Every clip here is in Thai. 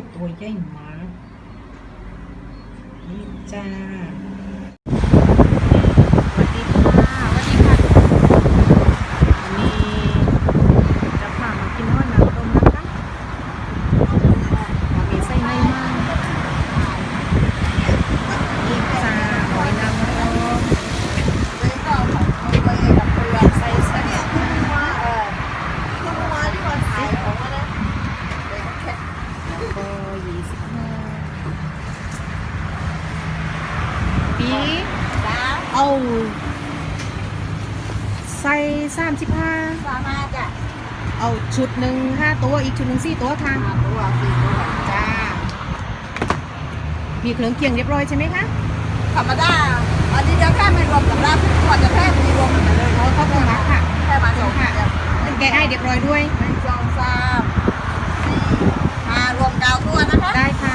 ยตัวใหญ่มากนี่จ้าสวัสดีค่ะสวัสดีค่ะวันนี้จะพามากินห้อยนางรมนะคะว่ามีไส้ในมากนี่จ้าหอยนางรมใส่ใส่แล้วก็ยี่สิบห้า ปีเอาใส่สามสิบห้าเอาชุดหนึ่งห้าตัวอีกชุดหนึ่งสี่ตัวค่ะจ้า มีเครื่องเคียงเรียบร้อยใช่ไหมคะธรรมดาอันนี้จะแค่ไม่รวมสำหรับทุกคนจะแค่มีรวมกันเลยเขาเขาต้องรักค่ะแค่มาสองค่ะเดียวเป็นแกะให้เรียบร้อยด้วยหนึ่งสองสามสี่ห้ารวมเก้าตัวนะคะ ได้ค่ะ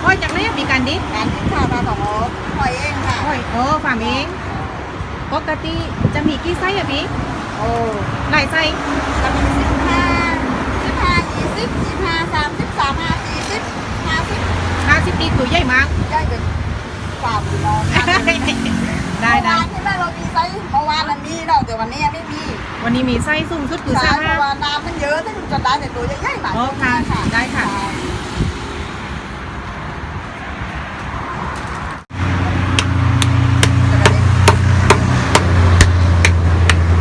โอ้ยจากไหนอะมีการดิบ การที่ข้าวมาของหอยเองค่ะ โอ้ยโอ้ฝามเองปกติจะมีกี่ไส้อะพี่โอ้หลายไส้จะมีสิบห้าสิบห้ายี่สิบยี่ห้าสามสิบสามห้าสี่สิบห้าสิบห้าสิบปีตัวใหญ่มากได้เป็นสามพี่น้องได้ได้เมื่อวานที่แม่เรามีไซส์เมื่อวานมันมีเราแต่วันนี้ไม่มี วันนี้มีไส้สูงสุดคือใช่สามเพห้าราะว่าน้ำมันเยอะถ้าคุณจะได้แต่ตัวใหญ่ๆมาโอ้ค่ะได้ค่ะ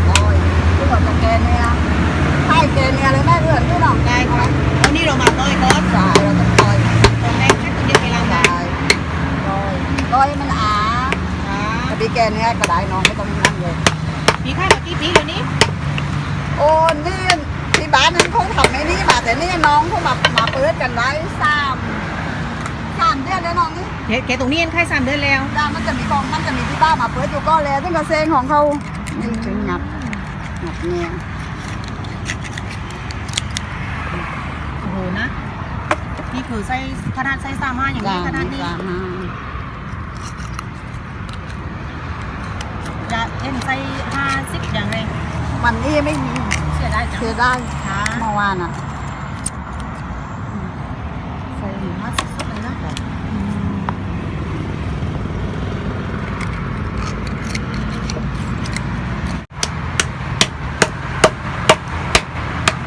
โอ้ยทุกคนจะแกเนี่ยให้แกเนี่ยเลยแม่เอื้อนด้วยน้อง ได้ค่ะวันนี้เรามาต้อยก่อน สายเราต้องคอย ตรงแรกแค่ตัวเดียวไปล้าง สา ได้ ยคอยคอยมันอา ค่ะ พอดีแกเนี่ยก็ได้น้องไม่ต้องนั่นเลย พี่ค่ายมากี่ปีอยู่นี่โอ้นี่ที่บ้านนั้นเขาทำไม่นี่มาแต่นี่น้องเขามามาเปิดกันได้สามสามเดือนแล้วน้องนี่แกแกตรงนี้เองค่ายสามเดือนแล้วด้านมันจะมีกองมันจะมีที่บ้านมาเปิดอยู่ก็แล้วซึ่งกระเซงของเขานี่ถึงงัดงัดเนี่ยโอ้โหนะนี่คือไส้ขนาดไส้สามห้าอย่างจ้านี้ขนาดนี้ จ้ามาจะเอ็นไส้ห้าสิบอย่างไรวันนี้ไม่มีเสียดายจังเสียได้ค่ะเมื่อวานอะ ใส่หมูมาสุดๆเลยนะอืม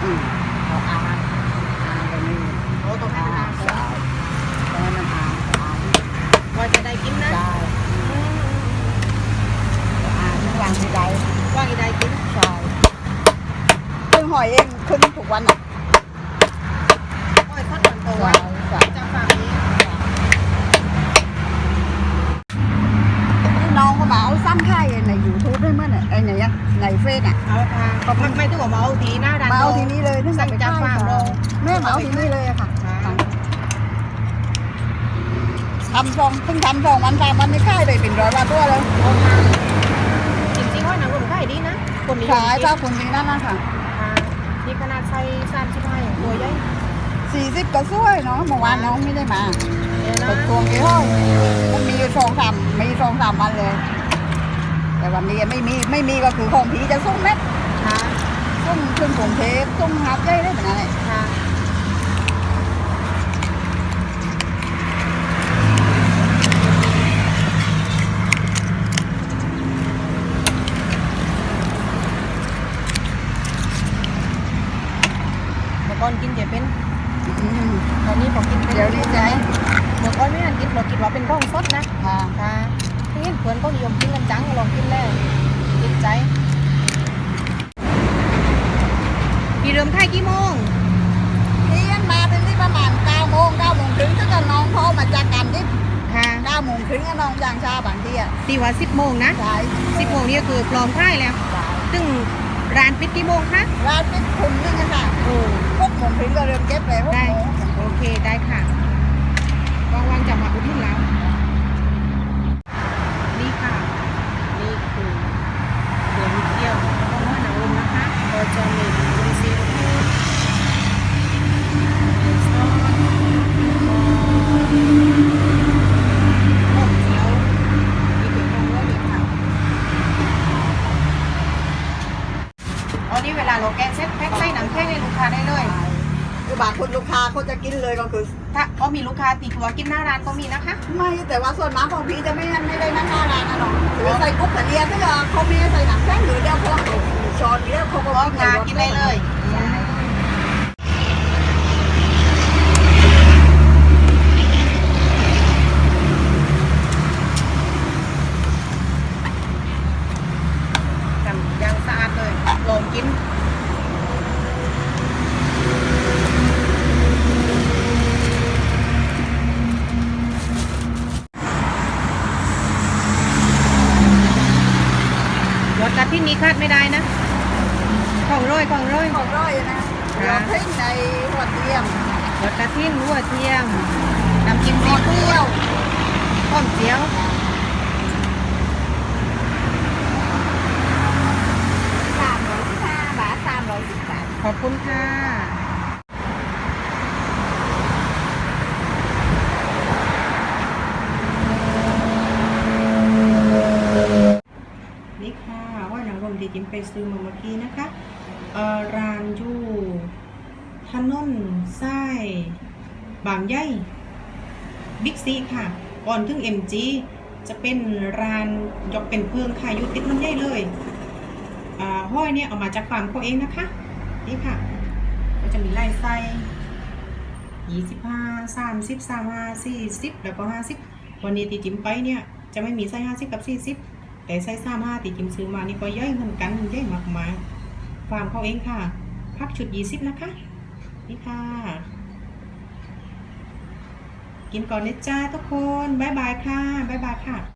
อืมเขาอาอาตรงนี้ โอ้ตรงให้ อา มันอา ใช่ตรงนั้นมันอาอา ว่าจะได้กินนะ ใช่อาที่วางที่ใด ว่าอีได้กิน ใช่ซึ่ง หอยเองขึ้นทุกวันอะโอ้ยทอดมันโตไว้ใช่จะฝากนี้ที่น้องเขามาเอาซ้ำค่ายในยูทูบด้วยเมั้งเนี่ยไอ้ไหนอะในเฟซอะเอาค่ะก็ไม่ไม่ต้องบอกมาเอาทีหน้าร้านมาเอาทีนี้เลยนึกสั่งจากฟาร์มเราแม่มาเอาทีนี้เลยอะค่ะทำซองเพิ่งทำซองวันสามวันไม่ค่ายเลยเป็นร้อยว่าตัวเลยเอาค่ะจริงๆว่านางรมขายดีนะคนนิยมขายกินถ้าคนนี้นั่นนะคะค่ะ ไส้สามสิบห้าอย่างตัวใหญ่สี่สิบก็สวยเนาะเมื่อวานน้องไม่ได้มาเดี๋ยวนะเปิดตัวกี่ห้องมันมีอยู่สองสามมีสองสามวันเลย แต่วันนี้ไม่มีไม่มีก็คือของผีจะส่งเม็ดค่ะส่งขึ้นกรุงเทพส่งฮับได้ได้แบบนั้นเลย ค่ะ เมื่อก่อนกินจะเป็น อืม ตอนนี้พอกินเป็น เดี๋ยวนี้จะให้เมื่อก่อนไม่ทันกินเราคิดว่าเป็นของสดนะค่ะค่ะที่เห็นเพื่อนก็นิยมกินกันจังลองกินแล้วติดใจพี่เริ่มถ่ายกี่โมงพี่ยันมาเป็นที่ประมาณเก้าโมงเก้าโมงครึ่งถ้าเกิดน้องเขามาจากกันที่ค่ะเก้าโมงครึ่งก็น้องยางชาบางทีอะตีว่าสิบโมงนะใช่สิบโมงนี่ก็คือปลอมถ่ายแล้วใช่ซึ่งร้านปิดกี่โมงคะร้านปิดคุมนึงอะค่ะโอ้หกโมงครึ่งก็เริ่มเก็บเลยหกได้โมงโอเคได้ค่ะว่างๆจะมาอุดหนุนแล้ว นี่ค่ะ นี่คือเดือนเที่ยวของห้วยหนางรมนะคะก็จะมีจุลินทรีย์พืชมีซอสต้มเจียวมีเกลือพงด้วยมีค่ะอ๋อ นี่เวลาเราแกะเซ็ตแพ็คใส่หนังแค่ให้ลูกค้าได้เลยรคือบางคนลูกค้าเขาจะกินเลยก็คือ ถ้าก็มีลูกค้าตีตัวกินหน้าร้านก็มีนะคะ ไม่แต่ว่าส่วนมากของพี่จะไม่ไม่ได้นั่งหน้าร้านนะน้องหรือใส่กุ๊กกระเดียก็จะเขามีใส่หนังแป้งหรือเดียวพวกช้อนเดียวเขาก็ก็งานกินได้เลย ใช่ ทำอย่างสะอาดเลยลองกิน รสกะ ทินี้คาดไม่ได้นะของร้อยของร้อยของร้อยนะเราเพ่งในหัวเทียมรสกะทิหัวเทียมน้ำจิ้มหัซีวฟู้เที่ยดวข้อมเจียวสามร้อยสิบห้าบาทสามร้อยสิบบาทขอบคุณค่ะ นี่ค่ะว่าหนังรมที่จิม ไปซื้อมาเมื่อกี้นะคะร้านอยู่ถนนไส้บางใหญ่บิ๊กซีค่ะ ก่อนถึง MG จะเป็นร้านยกเป็นเพิงค่ะอยู่ติดมันใหญ่เลยอ่าห้อยเนี่ยเอามาจากฟาร์มเขาเองนะคะ นี่ค่ะ ก็จะมีไล่ไส้ยี่สิบห้าสามสิบสามห้าสี่สิบแล้วก็ห้าสิบวันนี้ตีจิ้มไปเนี่ย จะไม่มีไส้ห้าสิบกับสี่สิบ แต่ไส้สามห้าตีจิมซื้อมานี่ก็ย่อยเหมือนกันย่อยมากมายฟาร์มเขาเองค่ะ พักชุดยี่สิบนะคะ นี่ค่ะ กินก่อนนะจ้าทุกคน บ๊ายบายค่ะ บ๊ายบายค่ะ